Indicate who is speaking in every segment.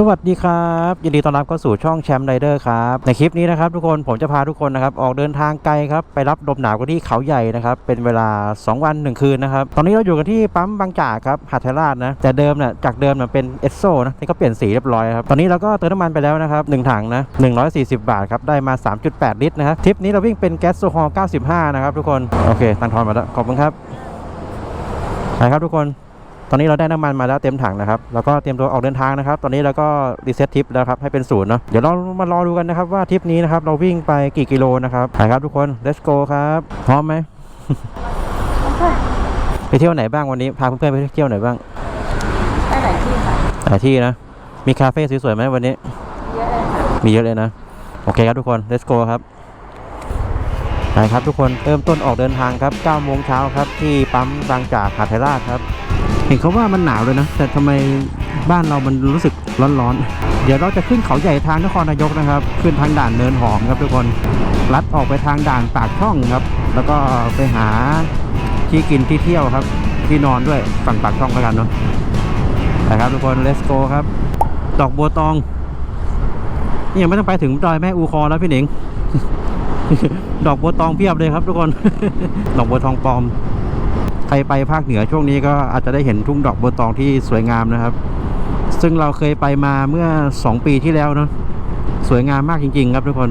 Speaker 1: สวัสดีครับยินดีต้อนรับเข้าสู่ช่องแชมป์ไรเดอร์ครับในคลิปนี้นะครับทุกคนผมจะพาทุกคนนะครับออกเดินทางไกลครับไปรับลมหนาวกันที่เขาใหญ่นะครับเป็นเวลา 2 วัน 1 คืนนะครับตอนนี้เราอยู่กันที่ปั๊มบางจากครับหาดไทยราชนะแต่เดิมเนี่ยจากเดิมเนี่ยเป็นเอสโซนะนี่ก็เปลี่ยนสีเรียบร้อยครับตอนนี้เราก็เติมน้ำมันไปแล้วนะครับหนึ่งถังนะ140 บาทครับได้มา 3.8 ลิตรนะครับทริปนี้เราวิ่งเป็นแก๊สโซฮอล์95นะครับทุกคนโอเคตังทอนมาแล้วขอบคุณครับไปครับทุกคน ตอนนี้เราได้น้ำมันมาแล้วเต็มถังนะครับแล้วก็เตรียมตัวออกเดินทางนะครับ ตอนนี้เราก็รีเซ็ตทริปแล้วครับให้เป็นศูนย์เนาะเดี๋ยวเรามารอดูกันนะครับว่าทริปนี้นะครับเราวิ่งไปกี่กิโลนะครับไปครับทุกคน let's go ครับพร้อมไหมไปเที่ยวไหนบ้างวันนี้พาเพื่อนๆไปเที่ยวไหนบ้าง
Speaker 2: ได้หลายที่ค่ะ
Speaker 1: หลายที่นะมีคาเฟ่สวยๆไหมวันนี้
Speaker 2: เยอะเลยค่ะ
Speaker 1: มีเยอะเลยนะโอเคครับทุกคน let's go ครับไปครับทุกคนเริ่มต้นออกเดินทางครับ9โมงเช้าครับที่ปั๊มบางจากหาดไทยราชครับ เห็นเขาว่ามันหนาวเลยนะ แต่ทำไมบ้านเรามันรู้สึกร้อนๆ เดี๋ยวเราจะขึ้นเขาใหญ่ทางนครนายกนะครับ ขึ้นทางด่านเนินหอมครับทุกคนลัดออกไปทางด่านปากช่องครับ แล้วก็ไปหาที่กินที่เที่ยวครับ ที่นอนด้วยฝั่งปากช่องแล้วกันเนาะนะครับทุกคน let's go ครับ ดอกบัวตองนี่ยังไม่ต้องไปถึงดอยแม่อูคอแล้วพี่หนิง ดอกบัวตองเพียบเลยครับทุกคน ดอกบัวทองปลอม ใครไปภาคเหนือช่วงนี้ก็อาจจะได้เห็นทุ่งดอกบัวตองที่สวยงามนะครับ ซึ่งเราเคยไปมาเมื่อ 2 ปีที่แล้วเนาะสวยงามมากจริง ๆ ครับทุกคน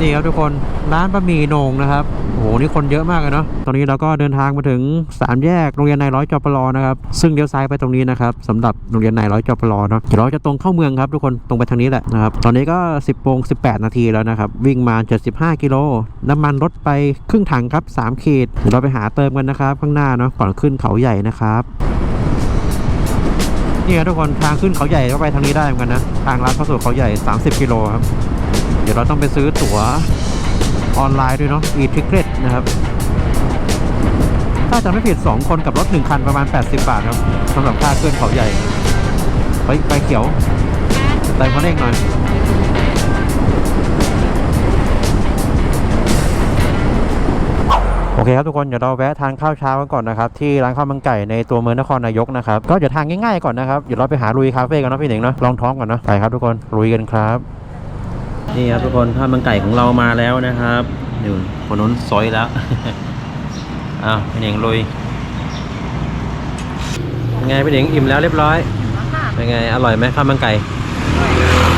Speaker 1: นี่ครับทุกคนร้านบะหมี่โหนงนะครับ โอ้โหนี่คนเยอะมากเลยเนาะตอนนี้เราก็เดินทางมาถึง 3 แยกโรงเรียนนายร้อยจปรนะครับซึ่งเลี้ยวซ้ายไปตรงนี้นะครับสำหรับโรงเรียนนายร้อยจปรเนาะเดี๋ยวเราจะตรงเข้าเมืองครับทุกคนตรงไปทางนี้แหละนะครับตอนนี้ก็ 10โมง18 นาทีแล้วนะครับวิ่งมา 75 กิโลน้ำมันลดไปครึ่งถังครับ3ขีดเดี๋ยวเราไปหาเติมกันนะครับข้างหน้าเนาะก่อนขึ้นเขาใหญ่นะครับนี่ครับทุกคนทางขึ้นเขาใหญ่ก็ไปทางนี้ได้เหมือนกันนะทางลัดเข้าสู่เขาใหญ่ 30 กิโลครับเดี๋ยวเราต้องไปซื้อตั๋ว ออนไลน์ด้วยเนาะ e-ticket นะครับ ถ้าจะไม่ผิด 2 คนกับรถ 1 คันประมาณ 80 บาทครับสำหรับค่าขึ้นเขาใหญ่ไปไฟเขียวไต่คันเร่งหน่อยโอเคครับทุกคนเดี๋ยวเราแวะทานข้าวเช้ากันก่อนนะครับที่ร้านข้าวมันไก่ในตัวเมืองนครนายกนะครับก็เดี๋ยวทานง่ายๆก่อนนะครับเดี๋ยวเราไปหาลุยคาเฟ่กันนะพี่หนิงเนาะลองท้องก่อนนะไปครับทุกคนลุยกันครับ นี่ครับทุกคนข้าวมันไก่ของเรามาแล้วนะครับอยู่คนนู้นซอยแล้วอ้าวพี่หนิงลุยเป็นไงพี่หนิงอิ่มแล้วเรียบร้อยเป็นไงอร่อยไหมข้าวมันไก่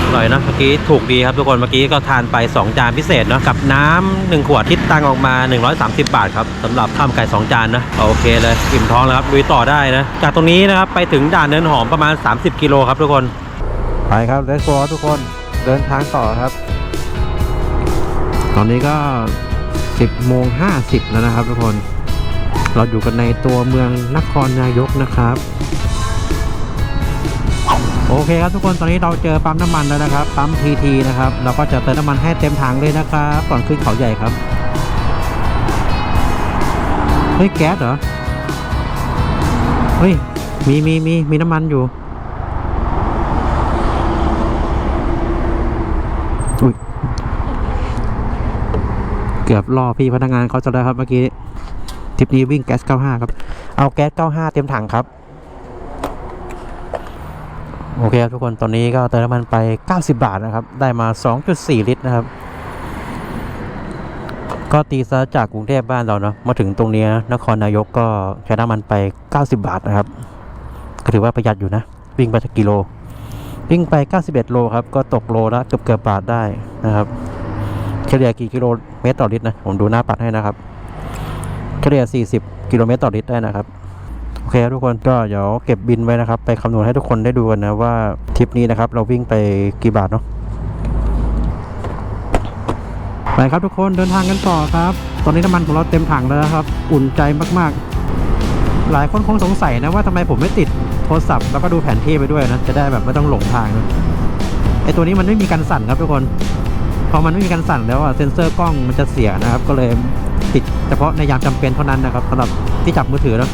Speaker 1: อร่อยนะเมื่อกี้ถูกดีครับทุกคนเมื่อกี้ก็ทานไป 2 จานพิเศษเนาะกับน้ำหนึ่งขวดคิดตังออกมา 130 บาทครับสำหรับข้าวมันไก่ 2 จานนะโอเคเลยอิ่มท้องแล้วครับลุยต่อได้นะ จากตรงนี้นะครับไปถึงด่านเนินหอมประมาณ 30 กิโลครับทุกคนไปครับเลสโกทุกคน เดินทางต่อครับ ตอนนี้ก็ 10โมง50 แล้วนะครับทุกคน เราอยู่กันในตัวเมืองนครนายกนะครับ โอเคครับทุกคนตอนนี้เราเจอปั๊มน้ำมันแล้วนะครับ ปั๊มพีทีนะครับ เราก็จะเติมน้ำมันให้เต็มถังเลยนะครับ ก่อนขึ้นเขาใหญ่ครับ เฮ้ย แก๊สเหรอ เฮ้ย มีมีมีมีน้ำมันอยู่ เกือบรอพี่พนักงานเขาจะแล้วครับเมื่อกี้ทริปนี้วิ่งแก๊ส 95 ครับ เอาแก๊ส 95 เต็มถังครับ โอเคครับทุกคนตอนนี้ก็เติมน้ำมันไป 90 บาทนะครับ ได้มา 2.4 ลิตรนะครับ ก็ตีซะจากกรุงเทพบ้านเราเนาะมาถึงตรงนี้นครนายกก็ใช้น้ำมันไป 90 บาทนะครับ ก็ถือว่าประหยัดอยู่นะ วิ่งไปสักกิโล วิ่งไป 91 โลครับ ก็ตกโลละเกือบเกือบบาทได้นะครับ เฉลี่ยกี่กิโล เมตรต่อลิตรนะ ผมดูหน้าปัดให้นะครับเฉลี่ย 40 กิโลเมตรต่อลิตรได้นะครับ โอเคครับทุกคนก็เดี๋ยวเก็บบินไว้นะครับ ไปคำนวณให้ทุกคนได้ดูกันนะว่าทริปนี้นะครับ เราวิ่งไปกี่บาทเนาะไปครับทุกคนเดินทางกันต่อครับ ตอนนี้น้ำมันของเราเต็มถังแล้วนะครับ อุ่นใจมากๆ หลายคนคงสงสัยนะว่าทำไมผมไม่ติดโทรศัพท์แล้วก็ดูแผนที่ไปด้วยนะ จะได้แบบไม่ต้องหลงทางนะไอตัวนี้มันไม่มีการสั่นครับทุกคน พอมันไม่มีการสั่นแล้วอะเซ็นเซอร์กล้องมันจะเสียนะครับ ก็เลยติดเฉพาะในยามจำเป็นเท่านั้นนะครับสำหรับที่จับมือถือแล้ว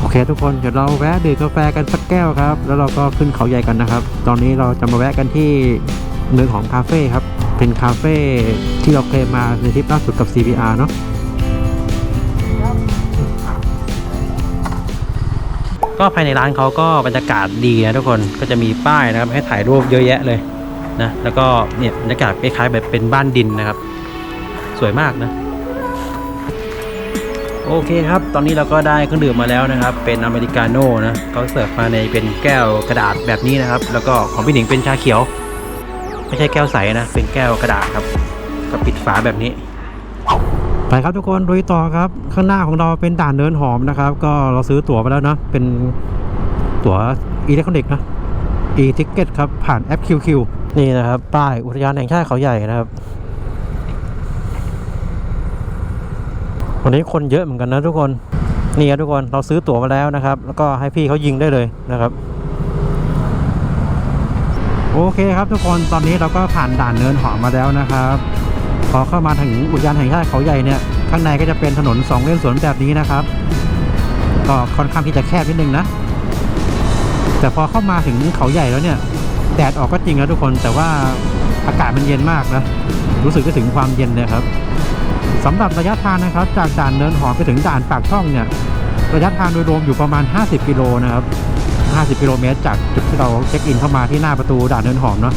Speaker 1: โอเคทุกคนเดี๋ยวเราแวะดื่มกาแฟกันสักแก้วครับ แล้วเราก็ขึ้นเขาใหญ่กันนะครับ ตอนนี้เราจะมาแวะกันที่เมืองของคาเฟ่ครับ เป็นคาเฟ่ที่เราเคยมาในทริปล่าสุดกับ CBR เนาะ ก็ภายในร้านเขาก็บรรยากาศดีนะทุกคนก็จะมีป้ายนะครับให้ถ่ายรูปเยอะแยะเลยนะแล้วก็เนี่ยบรรยากาศคล้ายๆแบบเป็นบ้านดินนะครับ สวยมากนะโอเคครับ ตอนนี้เราก็ได้เครื่องดื่มมาแล้วนะครับ เป็นอเมริกาโน่นะเขาเสิร์ฟมาในเป็นแก้วกระดาษแบบนี้นะครับ แล้วก็ของพี่หนิงเป็นชาเขียว ไม่ใช่แก้วใสนะ เป็นแก้วกระดาษครับก็ปิดฝาแบบนี้ ไปครับทุกคนลุยต่อครับ ข้างหน้าของเราเป็นด่านเนินหอมนะครับ ก็เราซื้อตั๋วไปแล้วนะเป็นตั๋วอิเล็กทรอนิกส์นะ e-ticket ครับ ผ่านแอป QQ นี่นะครับ ป้ายอุทยานแห่งชาติเขาใหญ่นะครับวันนี้คนเยอะเหมือนกันนะทุกคน นี่ครับทุกคนเราซื้อตั๋วมาแล้วนะครับ แล้วก็ให้พี่เขายิงได้เลยนะครับ โอเคครับทุกคนตอนนี้เราก็ผ่านด่านเนินหอมมาแล้วนะครับ พอเข้ามาถึงอุทยานแห่งชาติเขาใหญ่เนี่ยข้างในก็จะเป็นถนนสองเลนสวนแบบนี้นะครับ ก็ค่อนข้างที่จะแคบนิดนึงนะ แต่พอเข้ามาถึงเขาใหญ่แล้วเนี่ยแดดออกก็จริงนะทุกคนแต่ว่าอากาศมันเย็นมากนะรู้สึกได้ถึงความเย็นเลยครับสำหรับระยะทางนะครับ จากด่านเนินหอมไปถึงด่านปากช่องเนี่ยระยะทางโดยรวมอยู่ประมาณ 50 กิโลนะครับ 50 กิโลเมตรจากจุดที่เราเช็คอินเข้ามาที่หน้าประตูด่านเนินหอมเนาะ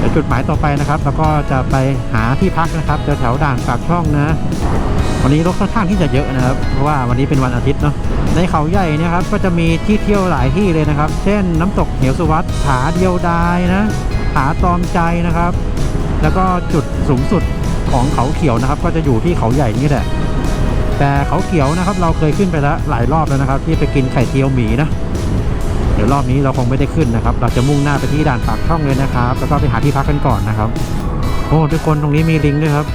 Speaker 1: เดี๋ยวจุดหมายต่อไปนะครับเราก็จะไปหาที่พักนะครับแถวด่านปากช่องนะ วันนี้รถค่อนข้างที่จะเยอะนะครับ เพราะว่าวันนี้เป็นวันอาทิตย์เนาะในเขาใหญ่นะครับก็จะมีที่เที่ยวหลายที่เลยนะครับ เช่นน้ำตกเหวสุวัตผาเดียวดายนะผาตอมใจนะครับ แล้วก็จุดสูงสุดของเขาเขียวนะครับ ก็จะอยู่ที่เขาใหญ่นี่แหละแต่เขาเขียวนะครับ เราเคยขึ้นไปแล้วหลายรอบแล้วนะครับ ที่ไปกินไข่เจียวหมีนะ ดี๋ยวรอบนี้เราคงไม่ได้ขึ้นนะครับ เราจะมุ่งหน้าไปที่ด่านปากช่องเลยนะครับ แล้วก็ไปหาที่พักกันก่อนนะครับ โอ้ทุกคนตรงนี้มีลิงด้วยครับ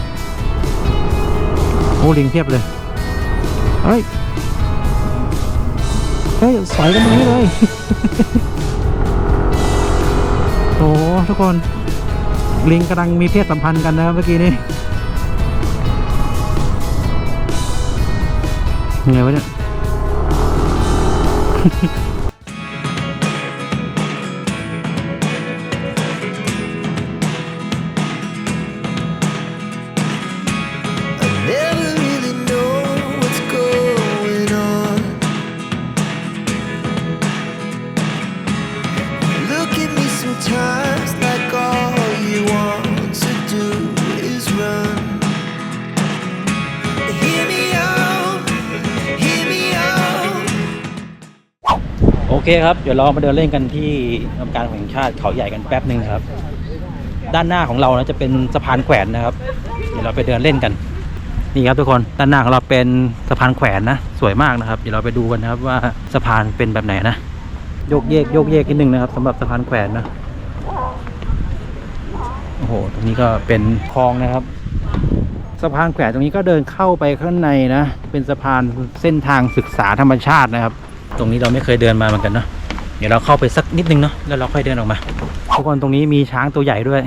Speaker 1: โอ้ลิงเพียบเลย เฮ้ย เฮ้ยสอยกันตรงนี้เลย โอ้ทุกคน ลิงกำลังมีเพศสัมพันธ์กันนะเมื่อกี้นี้ไงวะเนี่ย เคครับ เดี๋ยวเรามาเดินเล่นกันที่ทำการแห่งชาติเขาใหญ่กันแป๊บหนึ่งครับ ด้านหน้าของเรานะจะเป็นสะพานแขวนนะครับ เดี๋ยวเราไปเดินเล่นกัน นี่ครับทุกคน ด้านหน้าของเราเป็นสะพานแขวนนะ สวยมากนะครับ เดี๋ยวเราไปดูกันนะครับว่าสะพานเป็นแบบไหนนะโยกเยกโยกเยกนิดนึงนะครับสำหรับสะพานแขวนนะ โอ้โห ตรงนี้ก็เป็นคลองนะครับสะพานแขวนตรงนี้ก็เดินเข้าไปข้างในนะ เป็นสะพานเส้นทางศึกษาธรรมชาตินะครับ ตรงนี้เราไม่เคยเดินมาเหมือนกันเนาะเดี๋ยวเราเข้าไปสักนิดนึงเนาะแล้วเราค่อยเดินออกมาทุกคนตรงนี้มีช้างตัวใหญ่ด้วย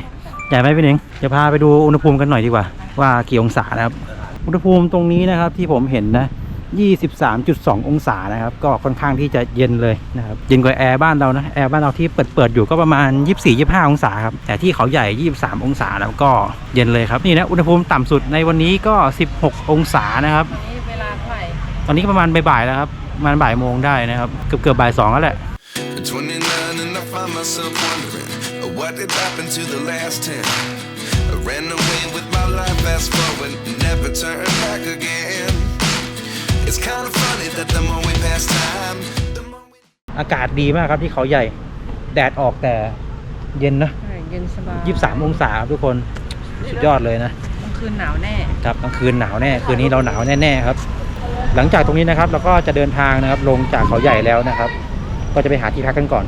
Speaker 1: ใหญ่ไหมพี่หนิงจะพาไปดูอุณหภูมิกันหน่อยดีกว่า ว่ากี่องศานะครับ อุณหภูมิตรงนี้นะครับที่ผมเห็นนะ 23.2 องศานะครับ ก็ค่อนข้างที่จะเย็นเลยนะครับเย็นกว่าแอร์บ้านเรานะแอร์บ้านเราที่เปิดเปิดๆอยู่ก็ประมาณ 24-25 องศาครับแต่ที่เขาใหญ่ 23 องศาแล้วก็เย็นเลยครับนี่นะอุณหภูมิต่ำสุดในวันนี้ก็ 16 องศานะครับ
Speaker 2: นี่เวลาเท่าไหร่
Speaker 1: ตอนนี้ก็ประมาณบ่ายๆแล้วครับ ประมาณบ่ายโมงได้นะครับ เกือบเกือบๆบ่ายสองแล้วแหละ
Speaker 3: At 29 and I find myself wondering uh, what did happen to the last 10. I ran away with my life, fast forward, never turn back again. It's kind of funny that the more we pass time, the more we
Speaker 1: อากาศดีมากครับที่เขาใหญ่ แดดออกแต่เย็นนะ
Speaker 2: ใช่เย็นสบาย
Speaker 1: 23องศาครับทุกคน สุดยอดเลยนะ
Speaker 2: กลางคืนหนาวแน่
Speaker 1: ครับกลางคืนหนาวแน่ คืนนี้เราหนาวแน่ๆครับ หลังจากตรงนี้นะครับเราก็จะเดินทางนะครับลงจากเขาใหญ่แล้วนะครับ ก็จะไปหาที่พักกันก่อน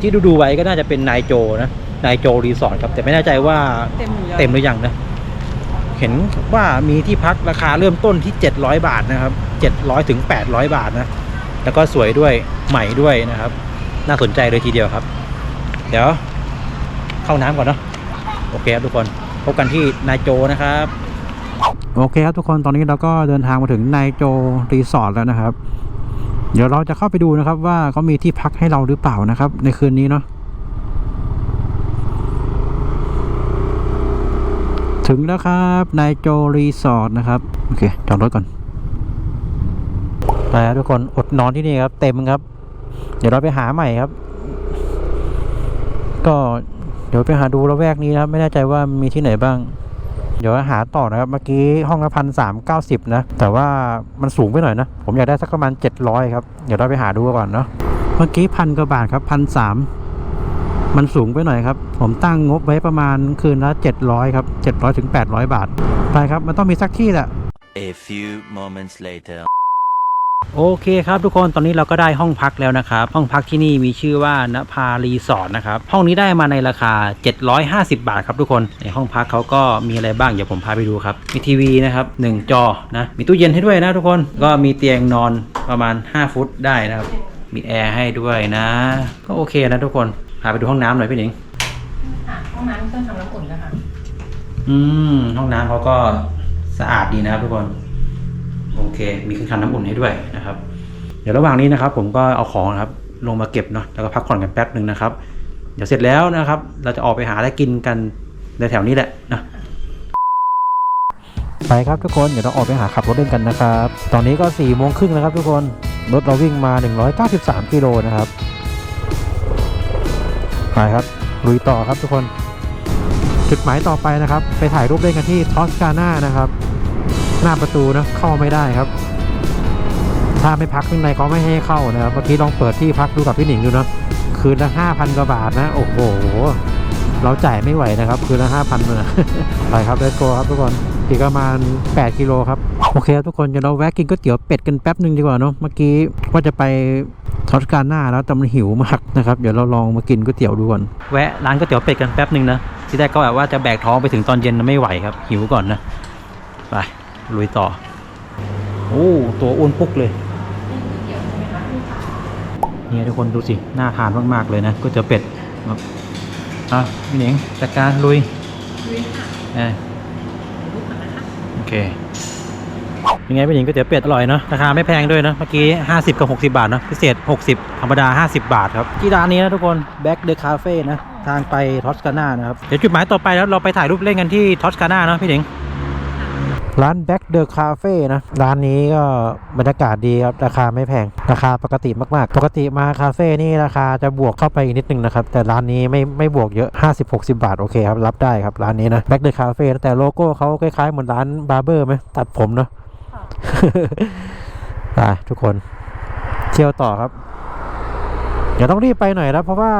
Speaker 1: ที่ดูดูๆไว้ก็น่าจะเป็นนายโจนะนายโจรีสอร์ทครับแต่ไม่แน่ใจว่า
Speaker 2: เต็มอยู่ยัง
Speaker 1: เต็มหรือยังนะเห็นว่ามีที่พักราคาเริ่มต้นที่ 700 บาทนะครับ700ถึง800 บาทนะแล้วก็สวยด้วยใหม่ด้วยนะครับ น่าสนใจเลยทีเดียวครับ เดี๋ยวเข้าน้ำก่อนเนาะโอเคครับทุกคนพบกันที่นายโจนะครับ โอเคครับทุกคนตอนนี้เราก็เดินทางมาถึงนายโจรีสอร์ทแล้วนะครับ เดี๋ยวเราจะเข้าไปดูนะครับ ว่าเขามีที่พักให้เราหรือเปล่านะครับ ในคืนนี้เนาะถึงแล้วครับนายโจรีสอร์ทนะครับโอเคจอดรถก่อนไปครับทุกคนอดนอนที่นี่ครับ เต็มครับ เดี๋ยวเราไปหาใหม่ครับ ก็เดี๋ยวไปหาดูระแวกนี้นะครับ ไม่แน่ใจว่ามีที่ไหนบ้าง เดี๋ยวหาต่อนะครับ เมื่อกี้ห้องละพันสามเก้าสิบนะ แต่ว่ามันสูงไปหน่อยนะ ผมอยากได้สักประมาณเจ็ดร้อยครับ เดี๋ยวเราไปหาดูก่อนเนาะ เมื่อกี้พันกว่าบาทครับพันสามมันสูงไปหน่อยครับ ผมตั้งงบไว้ประมาณคืนละเจ็ดร้อยครับเจ็ดร้อยถึงแปดร้อยบาท ไปครับ มันต้องมีสักที่แหละ
Speaker 4: A few moments later.
Speaker 1: โอเคครับทุกคนตอนนี้เราก็ได้ห้องพักแล้วนะครับ ห้องพักที่นี่มีชื่อว่านภารีสอร์ทนะครับ ห้องนี้ได้มาในราคา 750 บาทครับทุกคนในห้องพักเขาก็มีอะไรบ้างเดี๋ยวผมพาไปดูครับ มีทีวีนะครับ1จอนะมีตู้เย็นให้ด้วยนะทุกคนก็มีเตียงนอนประมาณ 5 ฟุตได้นะครับ มีแอร์ให้ด้วยนะ ก็โอเคนะทุกคนพาไปดูห้องน้ำหน่อยพี่หนิง
Speaker 2: ค่ะห้องน้ำเครื่องทำน้ำอุ่นนะคะ
Speaker 1: อืมห้องน้ำเขาก็สะอาดดีนะครับทุกคน โอเค มีเครื่องทำน้ำอุ่นให้ด้วยนะครับ เดี๋ยวระหว่างนี้นะครับ ผมก็เอาของนะครับลงมาเก็บเนาะแล้วก็พักผ่อนกันแป๊บหนึ่งนะครับ เดี๋ยวเสร็จแล้วนะครับ เราจะออกไปหาอะไรกินกันในแถวนี้แหละนะไปครับทุกคนเดี๋ยวเราออกไปหาขับรถเล่นกันนะครับ ตอนนี้ก็4ี่โมงครึ่งแล้วครับทุกคนรถเราวิ่งมา 193 กิโลนะครับไปครับลุยต่อครับทุกคน จุดหมายต่อไปนะครับ ไปถ่ายรูปเล่นกันที่ทอสกาน่านะครับ หน้าประตูนะเข้าไม่ได้ครับ ถ้าไม่พักข้างในเขาไม่ให้เข้านะครับเมื่อกี้ลองเปิดที่พักดูกับพี่หนิงดูนะคืนละห้าพันกว่าบาทนะโอ้โหเราจ่ายไม่ไหวนะครับ คืนละห้าพันเลยไปครับเลสโกครับทุกคนอีกประมาณ 8 กิโลครับ โอเคครับทุกคนเดี๋ยวเราแวะกินก๋วยเตี๋ยวเป็ดกันแป๊บหนึ่งดีกว่าเนาะเมื่อกี้ว่าจะไปทอสกาน่าแล้วแต่มันหิวมากนะครับ เดี๋ยวเราลองมากินก๋วยเตี๋ยวดูก่อนแวะร้านก๋วยเตี๋ยวเป็ดกันแป๊บหนึ่งนะที่แรกก็แบบว่าจะแบกท้องไปถึงตอนเย็นไม่ไหวครับ หิวก่อนนะไป ลุยต่อ โอ้ ตัวอ้วนปุ๊กเลย เนี่ยทุกคนดูสิ น่าทานมาก ๆ เลยนะก๋วยเตี๋ยวเป็ดครับอะพี่หนิงจัดการลุย
Speaker 2: ลุยค่ะ
Speaker 1: อะ
Speaker 2: รูปก่อนนะคะ
Speaker 1: โอเคยังไงพี่หนิงก๋วยเตี๋ยวเป็ดอร่อยเนาะราคาไม่แพงด้วยนะเมื่อกี้ 50 กับ 60 บาทเนอะพิเศษ 60 ธรรมดา 50 บาทครับ ที่ร้านนี้นะทุกคน Back the Cafe นะ ทางไปทอสกาน่านะครับ เดี๋ยวจุดหมายต่อไปแล้วเราไปถ่ายรูปเล่นกันที่ทอสกาน่าเนาะพี่หนิง ร้าน Back the Cafe นะ ร้านนี้ก็บรรยากาศดีครับ ราคาไม่แพง ราคาปกติมาก ๆ ปกติมาคาเฟ่นี่ราคาจะบวกเข้าไปอีกนิดนึงนะครับ แต่ร้านนี้ไม่ไม่บวกเยอะ 50-60 บาท โอเคครับ รับได้ครับ ร้านนี้นะ Back the Cafe แต่โลโก้เขาคล้ายๆเหมือนร้านบาร์เบอร์ไหมตัดผมเนาะไปทุกคน เที่ยวต่อครับ เดี๋ยวต้องรีบไปหน่อยนะเพราะว่า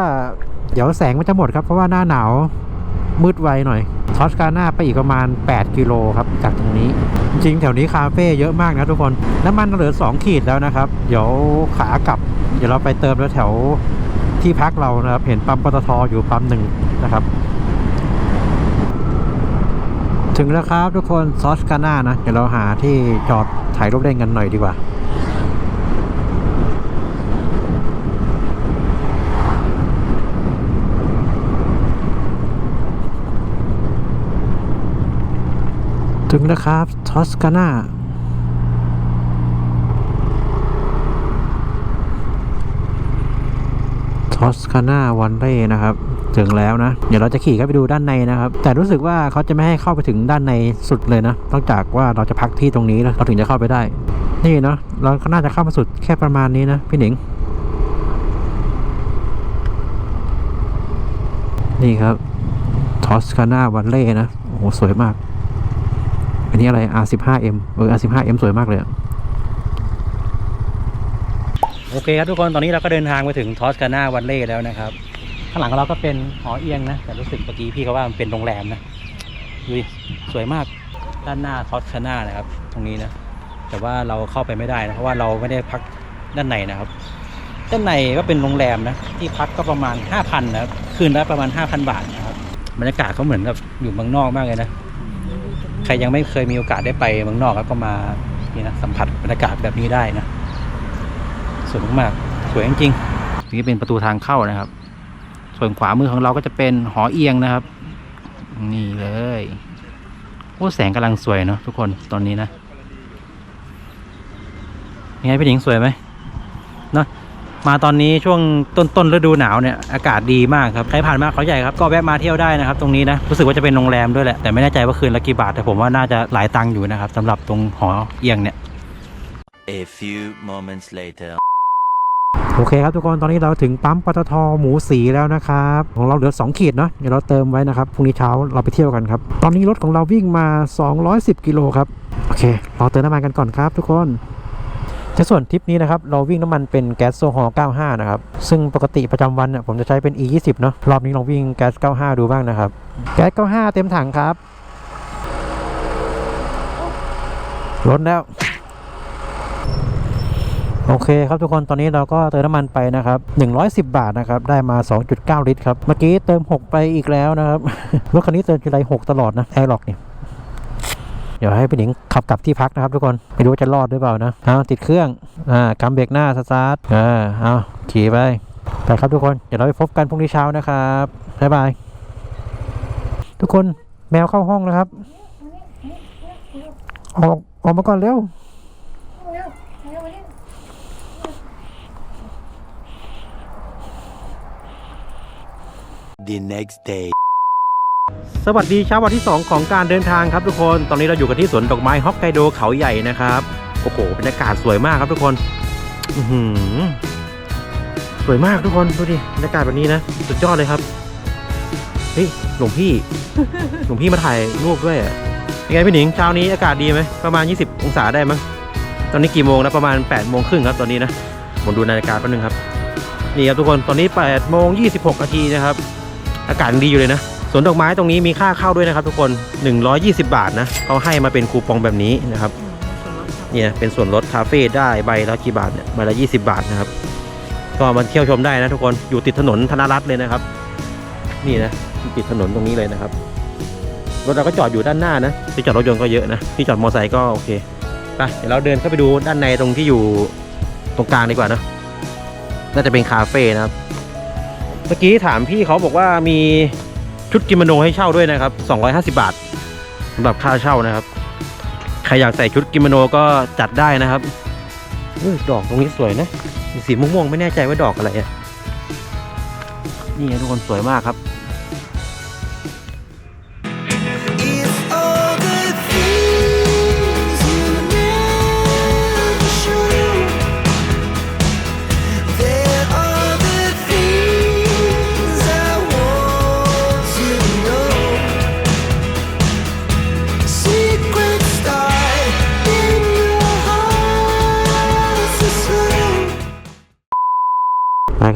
Speaker 1: เดี๋ยวแสงมันจะหมดครับเพราะว่าหน้าหนาว มืดไวหน่อยทอสกาน่าไปอีกประมาณ 8 กิโลครับ จากตรงนี้ จริงแถวนี้คาเฟ่เยอะมากนะทุกคน น้ำมันเหลือ 2 ขีดแล้วนะครับ เดี๋ยวขากลับ เดี๋ยวเราไปเติมแล้วแถวที่พักเรานะครับ เห็นปั๊มปตทอยู่ปั๊มหนึ่งนะครับ ถึงแล้วครับทุกคนซอสกาน่านะ เดี๋ยวเราหาที่จอดถ่ายรูปเล่นกันหน่อยดีกว่า งแล้วครับ ทอสกาน่าทอสคาน่าวันเร่นะครับ ถึงแล้วนะ เดี๋ยวเราจะขี่เข้าไปดูด้านในนะครับ แต่รู้สึกว่าเขาจะไม่ให้เข้าไปถึงด้านในสุดเลยนะนอกจากว่าเราจะพักที่ตรงนี้นะเราถึงจะเข้าไปได้ นี่เนาะเราก็น่าจะเข้ามาสุดแค่ประมาณนี้นะพี่หนิง นี่ครับทอสคาน่าวันเล่นะโอ้โหสวยมาก อันนี้อะไร R15M เออ R15M สวยมากเลยโอเคครับทุกคนตอนนี้เราก็เดินทางมาถึงทอสกาน่าวันเล่แล้วนะครับข้างหลังของเราก็เป็นหอเอียงนะ แต่รู้สึกเมื่อกี้พี่เขาว่ามันเป็นโรงแรมนะดูสวยมากด้านหน้าทอสคาน่านะครับ ตรงนี้นะ แต่ว่าเราเข้าไปไม่ได้นะเพราะว่าเราไม่ได้พักด้านในนะครับ ด้านในก็เป็นโรงแรมนะที่พักก็ประมาณ 5,000นะครับคืนละประมาณ 5,000 บาทนะครับบรรยากาศเขาเหมือนกับอยู่เมืองนอกมากเลยนะ ใครยังไม่เคยมีโอกาสได้ไปเมืองนอกครับก็มานี่นะสัมผัสบรรยากาศแบบนี้ได้นะสวยมากๆสวยจริงๆนี่เป็นประตูทางเข้านะครับ ส่วนขวามือของเราก็จะเป็นหอเอียงนะครับ นี่เลยโอ้แสงกำลังสวยเนาะทุกคนตอนนี้นะยังไงพี่หญิงสวยไหม มาตอนนี้ช่วงต้นต้นฤดูหนาวเนี่ยอากาศดีมากครับใครผ่านมาเขาใหญ่ครับก็แวะมาเที่ยวได้นะครับตรงนี้นะรู้สึกว่าจะเป็นโรงแรมด้วยแหละแต่ไม่แน่ใจว่าคืนละกี่บาทแต่ผมว่าน่าจะหลายตังค์อยู่นะครับสำหรับตรงหอเอียงเนี่ย
Speaker 4: A few moments later.
Speaker 1: โอเคครับทุกคนตอนนี้เราถึงปั๊มปตทหมูสีแล้วนะครับของเราเหลือ 2 ขีดเนาะเดี๋ยวเราเติมไว้นะครับพรุ่งนี้เช้าเราไปเที่ยวกันครับ ตอนนี้รถของเราวิ่งมา 210 กิโลครับ โอเค เราเติมน้ำมันกันก่อนครับทุกคน ในส่วนทริปนี้นะครับเราวิ่งน้ำมันเป็นแก๊สโซฮอล์95 นะครับ ซึ่งปกติประจำวันเนี่ยผมจะใช้เป็น E20 เนาะรอบนี้ลองวิ่งแก๊ส 95 ดูบ้างนะครับ แก๊ส 95 เต็มถังครับล้นแล้ว โอเคครับทุกคนตอนนี้เราก็เติมน้ำมันไปนะครับ 110 บาทนะครับ ได้มา 2.9 ลิตรครับ เมื่อกี้เติม 6 ไปอีกแล้วนะครับรถคันนี้เติมทีไร6 ตลอดนะแอร์ล็อกเนี่เดี๋ยวให้พี่หนิงขับกลับที่พักนะครับทุกคนไม่รู้ว่าจะรอดหรือเปล่านะเอาติดเครื่องอ่ากำเบรกหน้าสตาร์ทอ่าเอาขี่ไปไปครับทุกคนเดี๋ยวเราไปพบกันพรุ่งนี้เช้านะครับบ๊ายบายทุกคนแมวเข้าห้องนะครับออกออกมาก่อนเร็ว
Speaker 4: The next day.
Speaker 1: สวัสดีเช้าวันที่ 2 ของการเดินทางครับทุกคน ตอนนี้เราอยู่กันที่สวนดอกไม้ฮอกไกโดเขาใหญ่นะครับ โอ้โหบรรยากาศสวยมากครับทุกคนสวยมากทุกคนดูดิบรรยากาศแบบนี้นะสุดยอดเลยครับเฮ้ยหลวงพี่หลวงพี่มาถ่ายรูปด้วยอะยังไงพี่หนิงเช้านี้อากาศดีไหมประมาณ 20 องศาได้มั้งตอนนี้กี่โมงนะประมาณ8โมงครึ่งครับตอนนี้นะผมดูนาฬิกาแป๊บนึงครับนี่ครับทุกคนตอนนี้8โมง26นาทีนะครับ อากาศดีอยู่เลยนะ สวนดอกไม้ตรงนี้มีค่าเข้าด้วยนะครับ ทุกคน 120 บาทนะเขาให้มาเป็นคูปองแบบนี้นะครับเนี่ยเป็นส่วนลดคาเฟ่ได้ใบละกี่บาทเนี่ยใบละ 20 บาทนะครับ ก็มาเที่ยวชมได้นะทุกคนอยู่ติดถนนธนรัตน์เลยนะครับ นี่นะติดถนนตรงนี้เลยนะครับรถเราก็จอดอยู่ด้านหน้านะที่จอดรถยนต์ก็เยอะนะที่จอดมอเตอร์ไซค์ก็โอเคไปเดี๋ยวเราเดินเข้าไปดูด้านในตรงที่อยู่ตรงกลางดีกว่านะน่าจะเป็นคาเฟ่นะครับ เมื่อกี้ถามพี่เขาบอกว่ามี ชุดกิโมโนให้เช่าด้วยนะครับ 250 บาทสำหรับค่าเช่านะครับ ใครอยากใส่ชุดกิโมโนก็จัดได้นะครับอุ้ยดอกตรงนี้สวยนะมีสีม่วงๆไม่แน่ใจว่าดอกอะไรอะนี่ไงทุกคนสวยมากครับ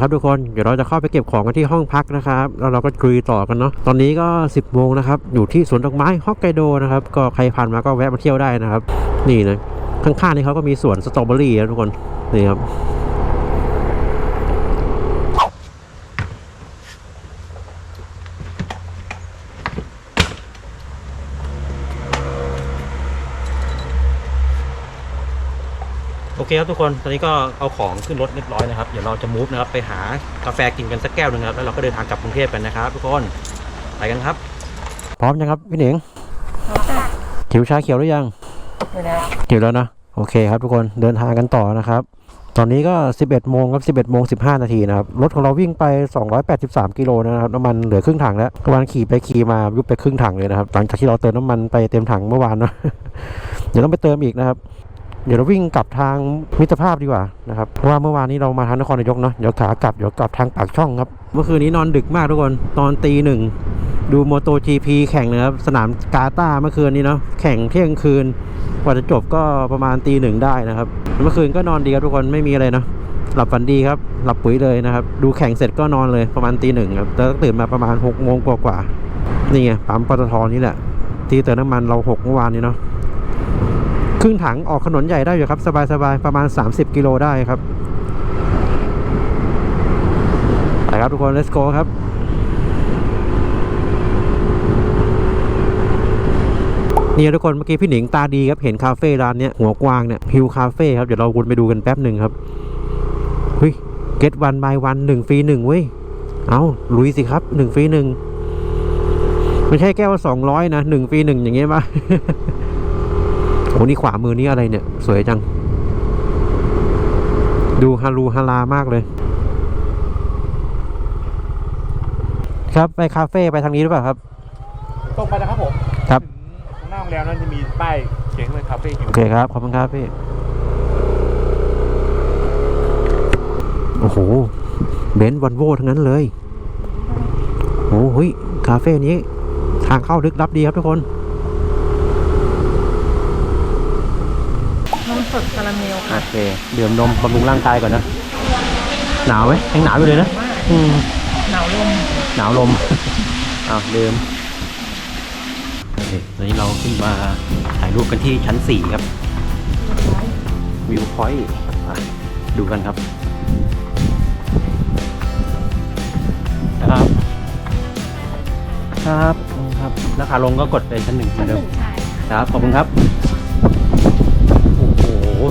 Speaker 1: ครับทุกคนเดี๋ยวเราจะเข้าไปเก็บของกันที่ห้องพักนะครับแล้วเราก็คุยต่อกันเนาะตอนนี้ก็ 10โมงนะครับอยู่ที่สวนดอกไม้ฮอกไกโดนะครับก็ใครผ่านมาก็แวะมาเที่ยวได้นะครับ นี่นะข้างๆนี่เขาก็มีสวนสตรอเบอรี่นะทุกคนนี่ครับ เคครับทุกคน ตอนนี้ก็เอาของขึ้นรถเรียบร้อยนะครับ เดี๋ยวเราจะมูฟนะครับไปหากาแฟกินกันสักแก้วหนึ่งครับ แล้วเราก็เดินทางกลับกรุงเทพกันนะครับ ทุกคน ไปกันครับ พร้อมยังครับพี่หนิงหิวชาเขียวหรือยัง
Speaker 2: ไม่ได้
Speaker 1: หิวแล้วนะ โอเคครับทุกคน เดินทางกันต่อนะครับ ตอนนี้ก็ 11โมงครับ11โมง15 นาทีนะครับ รถของเราวิ่งไป 283 กิโลนะครับ น้ำมันเหลือครึ่งถังแล้ววันขี่ไปขี่มายุบไปครึ่งถังเลยนะครับ หลังจากที่เราเติมน้ำมันไปเต็มถังเมื่อวานเนาะ เดี๋ยวต้องไปเติมอีกนะครับ เดี๋ยวเราวิ่งกลับทางมิตรภาพดีกว่านะครับเพราะว่าเมื่อวานนี้เรามาทางนครนายกเนาะเดี๋ยวขากลับเดี๋ยวกลับทางปากช่องครับ เมื่อคืนนี้นอนดึกมากทุกคนตอนตีหนึ่งดูโมโต GP แข่งนะครับสนามกาตาเมื่อคืนนี้เนาะแข่งเที่ยงคืนกว่าจะจบก็ประมาณตีหนึ่งได้นะครับเมื่อคืนก็นอนดีครับทุกคนไม่มีอะไรเนาะหลับฝันดีครับ หลับปุ๋ยเลยนะครับ ดูแข่งเสร็จก็นอนเลยประมาณตีหนึ่งครับแล้วตื่นมาประมาณหกโมงกว่าๆนี่ไงปั๊มปตทนี่แหละที่เติมน้ำมันเราหกเมื่อวานนี้เนาะ รึ่งถังออกถนนใหญ่ได้อยู่ครับ สบายๆ ประมาณ 30 กิโลได้ครับไปครับทุกคน let's go ครับนี่ทุกคนเมื่อกี้พี่หนิงตาดีครับ เห็นคาเฟ่ร้านเนี้ยหัวกวางเนี่ยฮิวคาเฟ่ครับ เดี๋ยวเราวนไปดูกันแป๊บหนึ่งครับเฮ้ยเก็ตวันบายวันหนึ่งฟรีหนึ่งเว้ย เอาลุยสิครับหนึ่งฟรีหนึ่งไม่ใช่แก้วสองร้อยนะหนึ่งฟรีหนึ่งอย่างเงี้ยป่ะ โอ้นี่ขวามือนี่อะไรเนี่ย สวยจัง ดูฮารูฮารามากเลย ครับไปคาเฟ่ไปทางนี้หรือเปล่าครับ
Speaker 5: ตรงไปนะครับผม
Speaker 1: ครับ
Speaker 5: ถึงหน้าโรงแรมนั้นจะมีป้ายเขียนว่าคาเฟ่อยู่
Speaker 1: โอเคครับ ขอบคุณครับพี่ โอ้โห เบนซ์วันโวทั้งนั้นเลย โอ้โหเฮ้ยคาเฟ่นี้ ทางเข้าลึกลับดีครับทุกคน
Speaker 2: นมส ดคาราเมล
Speaker 1: โอ
Speaker 2: ค่ะ
Speaker 1: เคดื่มนมบำรุงร่างกายก่อนนะ หนาวไหมยังหนาวอยู่เลยนะ
Speaker 2: มาก
Speaker 1: อืม
Speaker 2: หนาวลม
Speaker 1: หนาวลม อ้าวลืมโอเคตอนนี้เราขึ้นมาถ่ายรูปกันที่ชั้นสี่ครับ วิวพอยต์อะดูกันครับครับ ครับ ครับแล้วขาลงก็กดไปชั้นหนึ่งเหมือนเดิมครับ ขอบคุณครับโอ้โห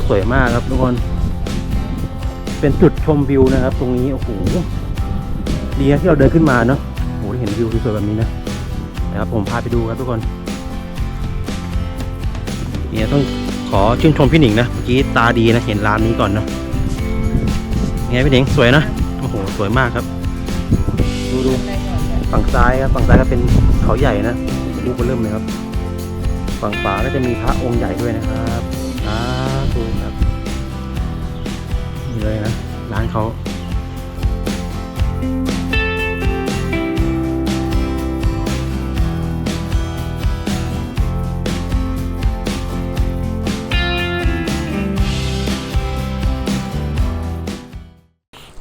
Speaker 1: สวยมากครับทุกคน เป็นจุดชมวิวนะครับ ตรงนี้โอ้โหดีนะที่เราเดินขึ้นมาเนาะโอ้โหได้เห็นวิวสวยแบบนี้นะนะครับผมพาไปดูครับทุกคนเนี่ยต้องขอชื่นชมพี่หนิงนะเมื่อกี้ตาดีนะเห็นร้านนี้ก่อนเนาะไงพี่หนิงสวยนะโอ้โหสวยมากครับ ดูดูฝั่งซ้ายครับฝั่งซ้ายก็เป็นเขาใหญ่นะรูปเริ่มเลยครับ ฝั่งขวาก็จะมีพระองค์ใหญ่ด้วยนะครับ เขา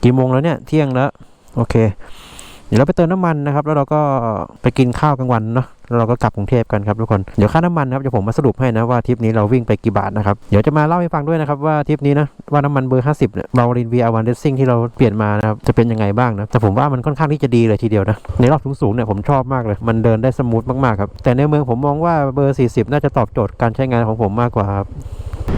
Speaker 1: กี่โมงแล้วเนี่ย เที่ยงแล้ว โอเค ดี๋ยวเราไปเติมน้ำมันนะครับ แล้วเราก็ไปกินข้าวกลางวันเนาะแล้วเราก็กลับกรุงเทพกันครับทุกคน เดี๋ยวค่าน้ำมันนะครับเดี๋ยวผมมาสรุปให้นะว่าทริปนี้เราวิ่งไปกี่บาทนะครับ เดี๋ยวจะมาเล่าให้ฟังด้วยนะครับว่าทริปนี้นะว่าน้ำมันเบอร์50เนี่ยบาลินวีอาวันเดซิ่งที่เราเปลี่ยนมานะครับจะเป็นยังไงบ้างนะแต่ผมว่ามันค่อนข้างที่จะดีเลยทีเดียวนะในรอบสูงๆเนี่ยผมชอบมากเลย มันเดินได้สมูทมากๆครับแต่ในเมืองผมมองว่าเบอร์ 40 น่าจะตอบโจทย์การใช้งานของผมมากกว่าครับ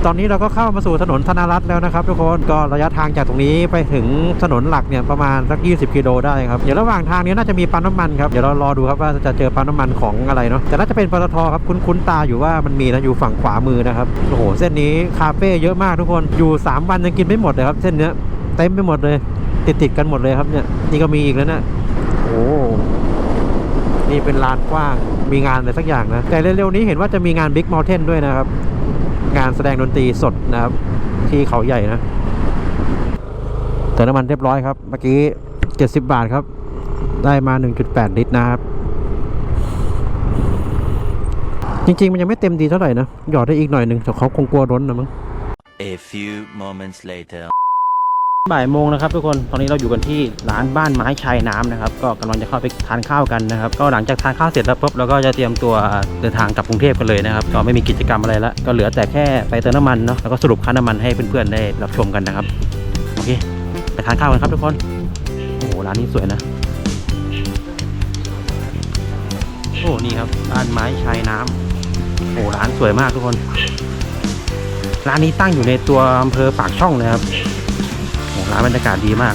Speaker 1: ตอนนี้เราก็เข้ามาสู่ถนนธนารัตน์แล้วนะครับทุกคนก็ระยะทางจากตรงนี้ไปถึงถนนหลักเนี่ยประมาณสัก 20 กิโลได้ครับเดี๋ยวระหว่างทางนี้น่าจะมีปั๊มน้ำมันครับเดี๋ยวเรารอดูครับว่าจะเจอปั๊มน้ำมันของอะไรเนาะแต่น่าจะเป็นปตทครับคุ้นๆตาอยู่ว่ามันมีนะอยู่ฝั่งขวามือนะครับโอ้โหเส้นนี้คาเฟ่เยอะมากทุกคนอยู่ 3 วันยังกินไม่หมดเลยครับเส้นเนี้ยเต็มไปหมดเลย ติดๆกันหมดเลยครับเนี่ยนี่ก็มีอีกแล้วนะโอ้นี่เป็นลานกว้างมีงานอะไรสักอย่างนะแต่เร็วๆนี้เห็นว่าจะมีงาน Big Mountain ด้วยนะครับ งานแสดงดนตรีสดนะครับ ที่เขาใหญ่นะเติมน้ำมันเรียบร้อยครับ เมื่อกี้ 70 บาทครับ ได้มา 1.8 ลิตรนะครับ จริง ๆ มันยังไม่เต็มดีเท่าไหร่นะ หยอดได้อีกหน่อยหนึ่งแต่เขาคงกลัวร้นนะมั้ง
Speaker 4: A few moments later.
Speaker 1: บ่ายโมงนะครับทุกคน ตอนนี้เราอยู่กันที่ร้านบ้านไม้ชายน้ำนะครับ ก็กำลังจะเข้าไปทานข้าวกันนะครับ ก็หลังจากทานข้าวเสร็จแล้วปุ๊บเราก็จะเตรียมตัวเดินทางกลับกรุงเทพกันเลยนะครับ ก็ไม่มีกิจกรรมอะไรละ ก็เหลือแต่แค่ไปเติมน้ำมันเนาะ แล้วก็สรุปค่าน้ำมันให้เพื่อนๆได้รับชมกันนะครับ โอเค ไปทานข้าวกันครับทุกคน โอ้โห ร้านนี้สวยนะ โอ้ นี่ครับ บ้านไม้ชายน้ำโอ้ ร้านสวยมากทุกคน ร้านนี้ตั้งอยู่ในตัวอำเภอปากช่องนะครับ ร้านบรรยากาศดีมาก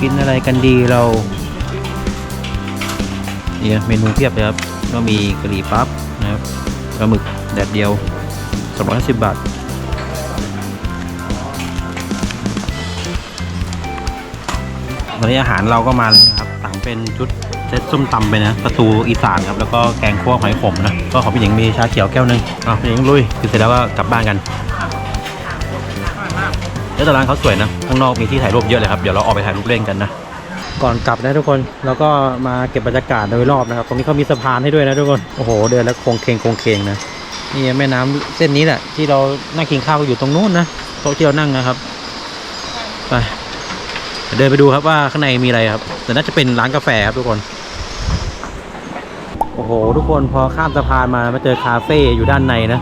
Speaker 1: กินอะไรกันดีเราเนี่ยเมนูเพียบเลยครับ ก็มีกะหรี่ปั๊บนะครับปลาหมึกแดดเดียว250บาทตอนนี้อาหารเราก็มาแล้วนะครับสั่งเป็นชุดเซตส้มตำไปนะประตูอีสานครับแล้วก็แกงคั่วหอยขมนะก็ของพี่หญิงมีชาเขียวแก้วหนึงอะพี่หญิงลุยกินเสร็จแล้วก็กลับบ้านกัน แล้วแต่ร้านเขาสวยนะ ข้างนอกมีที่ถ่ายรูปเยอะเลยครับ เดี๋ยวเราออกไปถ่ายรูปเล่นกันนะ ก่อนกลับนะทุกคน แล้วก็มาเก็บบรรยากาศโดยรอบนะครับ ตรงนี้เขามีสะพานให้ด้วยนะทุกคน โอ้โห เดินแล้วโคงเคงโคงเคงนะ นี่แม่น้ำเส้นนี้แหละที่เรานั่งกินข้าวอยู่ตรงนู้นนะ โต๊ะที่เรานั่งนะครับ ไป เดินไปดูครับว่าข้างในมีอะไรครับ แต่น่าจะเป็นร้านกาแฟครับทุกคน โอ้โห ทุกคนพอข้ามสะพานมามาเจอคาเฟ่อยู่ด้านในนะ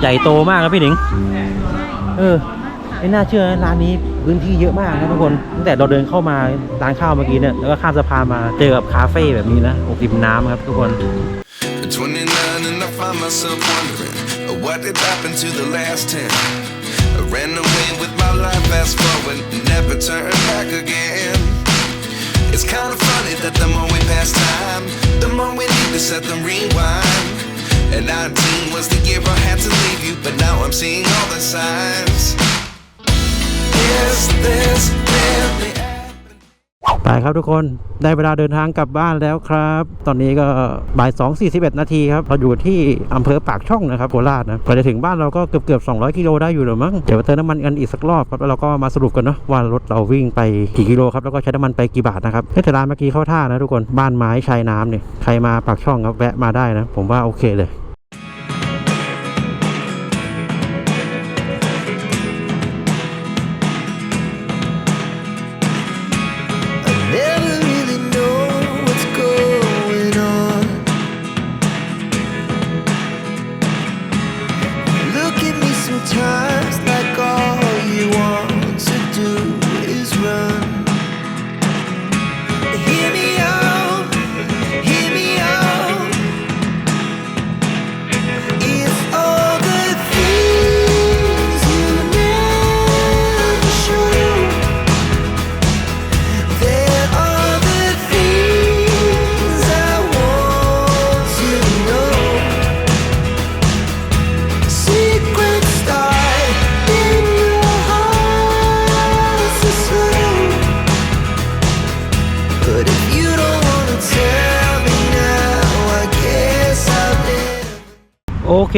Speaker 1: ใหญ่โตมากครับพี่หนิง เออ ไม่น่าเชื่อนะร้านนี้พื้นที่เยอะมากนะทุกคนตั้งแต่เราเดินเข้ามาร้านข้าวเมื่อกี้เนี่ยแล้วก็ข้ามสะพานมาเจอกับคาเฟ่แบบนี้นะอกริมน้ำครับทุกคน
Speaker 3: At 29 and I find myself wondering uh, what did happen to the last 10. I ran away with my life, fast forward, never turn back again. It's kind of funny that the more we pass time, the more we need to set them rewind. And 19 was the year I had to leave you, but now I'm seeing all the signs.
Speaker 1: ไปครับทุกคนได้เวลาเดินทางกลับบ้านแล้วครับ ตอนนี้ก็บ่าย2 41นาทีครับเราอยู่ที่อำเภอปากช่องนะครับโคราชนะกว่าจะถึงบ้านเราก็เกือบเกือบ200 กิโลได้อยู่หรือมั้งเดี๋ยวเติมน้ำมันกันอีกสักรอบครับแล้วเราก็มาสรุปกันเนาะว่ารถเราวิ่งไปกี่กิโลครับแล้วก็ใช้น้ำมันไปกี่บาทนะครับเฮ้ยแต่ร้านเมื่อกี้เข้าท่านะทุกคนบ้านไม้ชายน้ำเนี่ยใครมาปากช่องครับแวะมาได้นะ ผมว่าโอเคเลย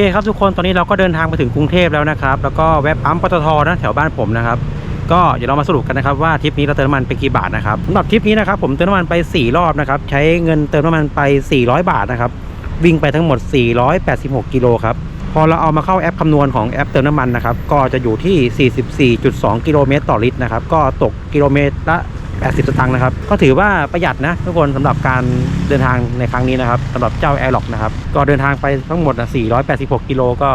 Speaker 1: คครับทุกคนตอนนี้เราก็เดินทางมาถึงกรุงเทพแล้วนะครับ แล้วก็แวะปั๊มปตทนะแถวบ้านผมนะครับก็เดี๋ยวเรามาสรุปกันนะครับว่าทริปนี้เราเติมน้ำมันไปกี่บาทนะครับสำหรับทริปนี้นะครับผมเติมน้ำมันไป 4 รอบนะครับใช้เงินเติมน้ำมันไป 400 บาทนะครับวิ่งไปทั้งหมด 486 กิโลครับพอเราเอามาเข้าแอปคำนวณของแอปเติมน้ำมันนะครับก็จะอยู่ที่ 44.2 กิโลเมตรต่อลิตรนะครับก็ตกกิโลเมตรละ 80สตางค์นะครับ ก็ถือว่าประหยัดนะทุกคนสำหรับการเดินทางในครั้งนี้นะครับสำหรับเจ้า a i r l o c k นะครับก็เดินทางไปทั้งหมดนะ486 กิโลก็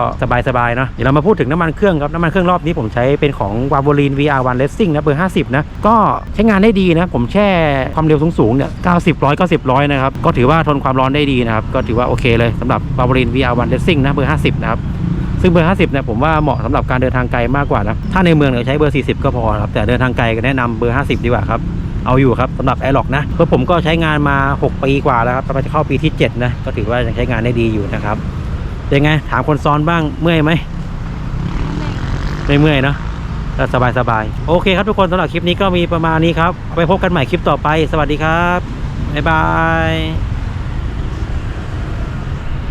Speaker 1: สบายๆนะเดี๋ยวเรามาพูดถึงน้ำมันเครื่องครับน้ำมันเครื่องรอบนี้ผมใช้เป็นของ w a v o l i n VR1 Racing นะเบอร์ 50 นะก็ใช้งานได้ดีนะผมแช่ความเร็วสูงๆเนี่ย90 100 90 100นะครับก็ถือว่าทนความร้อนได้ดีนะครับก็ถือว่าโอเคเลยสำหรับ w a v o l i n VR1 Racing นะเบอร์ 50 นะครับ ซึ่งเบอร์ 50เนี่ยผมว่าเหมาะสำหรับการเดินทางไกลมากกว่านะถ้าในเมืองเนี่ยใช้เบอร์ 40 ก็พอครับแต่เดินทางไกลก็แนะนำเบอร์ 50 ดีกว่าครับเอาอยู่ครับสำหรับ a i r l o c k นะเพราะผมก็ใช้งานมา 6 ปีกว่าแล้วครับกำลังจะเข้าปีที่ 7 นะ ก็ถือว่ายังใช้งานได้ดีอยู่นะครับเป็นไง ถามคนซ้อนบ้างเมื่อยไหมไม่เมื่อยเนะสบายสบายๆโอเคครับทุกคนสำหรับคลิปนี้ก็มีประมาณนี้ครับ ไปพบกันใหม่คลิปต่อไป สวัสดีครับ บ๊ายบาย